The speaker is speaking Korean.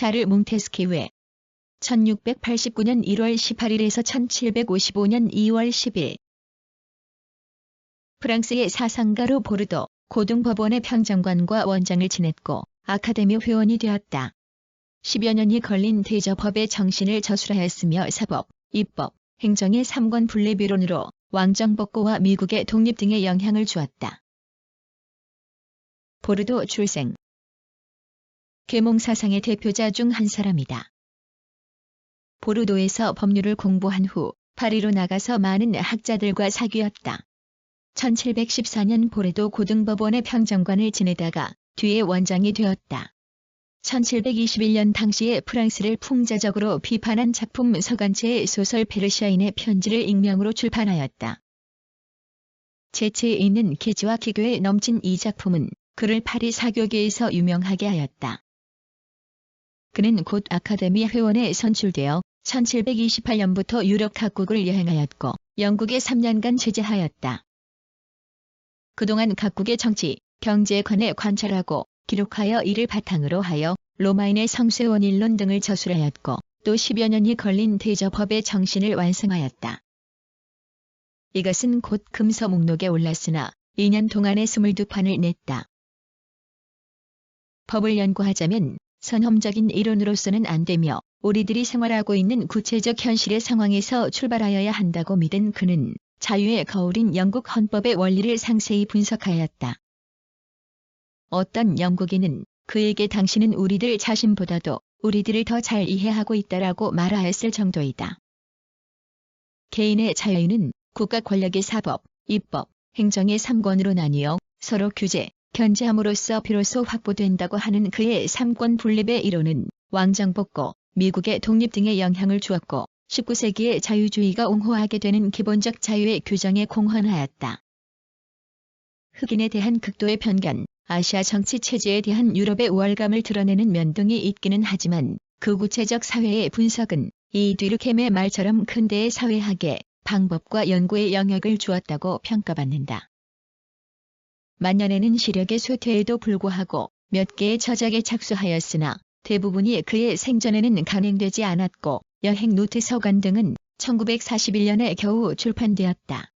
샤를 뭉테스키회 1689년 1월 18일에서 1755년 2월 10일 프랑스의 사상가로 보르도 고등법원의 평정관과 원장을 지냈고 아카데미 회원이 되었다. 10여 년이 걸린 대저법의 정신을 저술하였으며 사법, 입법, 행정의 삼권 분립이론으로 왕정복고와 미국의 독립 등에 영향을 주었다. 보르도 출생 계몽 사상의 대표자 중 한 사람이다. 보르도에서 법률을 공부한 후 파리로 나가서 많은 학자들과 사귀었다. 1714년 보르도 고등법원의 평정관을 지내다가 뒤에 원장이 되었다. 1721년 당시에 프랑스를 풍자적으로 비판한 작품 서간체의 소설 페르시아인의 편지를 익명으로 출판하였다. 재치에 있는 기지와 기교에 넘친 이 작품은 그를 파리 사교계에서 유명하게 하였다. 그는 곧 아카데미 회원에 선출되어 1728년부터 유럽 각국을 여행하였고 영국에 3년간 제재하였다. 그동안 각국의 정치, 경제에 관해 관찰하고 기록하여 이를 바탕으로 하여 로마인의 성세원일론 등을 저술하였고 또 10여 년이 걸린 대저법의 정신을 완성하였다. 이것은 곧 금서 목록에 올랐으나 2년 동안에 22판을 냈다. 법을 연구하자면 선험적인 이론으로서는 안 되며 우리들이 생활하고 있는 구체적 현실의 상황에서 출발하여야 한다고 믿은 그는 자유의 거울인 영국 헌법의 원리를 상세히 분석하였다. 어떤 영국인은 그에게 당신은 우리들 자신보다도 우리들을 더 잘 이해하고 있다라고 말하였을 정도이다. 개인의 자유는 국가 권력의 사법, 입법, 행정의 3권으로 나뉘어 서로 규제, 견제함으로써 비로소 확보된다고 하는 그의 삼권 분립의 이론은 왕정복고, 미국의 독립 등에 영향을 주었고 19세기의 자유주의가 옹호하게 되는 기본적 자유의 규정에 공헌하였다. 흑인에 대한 극도의 편견, 아시아 정치 체제에 대한 유럽의 우월감을 드러내는 면등이 있기는 하지만 그 구체적 사회의 분석은 이 뒤르켐의 말처럼 큰 대의 사회학의 방법과 연구의 영역을 주었다고 평가받는다. 만년에는 시력의 쇠퇴에도 불구하고 몇 개의 저작에 착수하였으나 대부분이 그의 생전에는 간행되지 않았고 여행 노트 서간 등은 1941년에 겨우 출판되었다.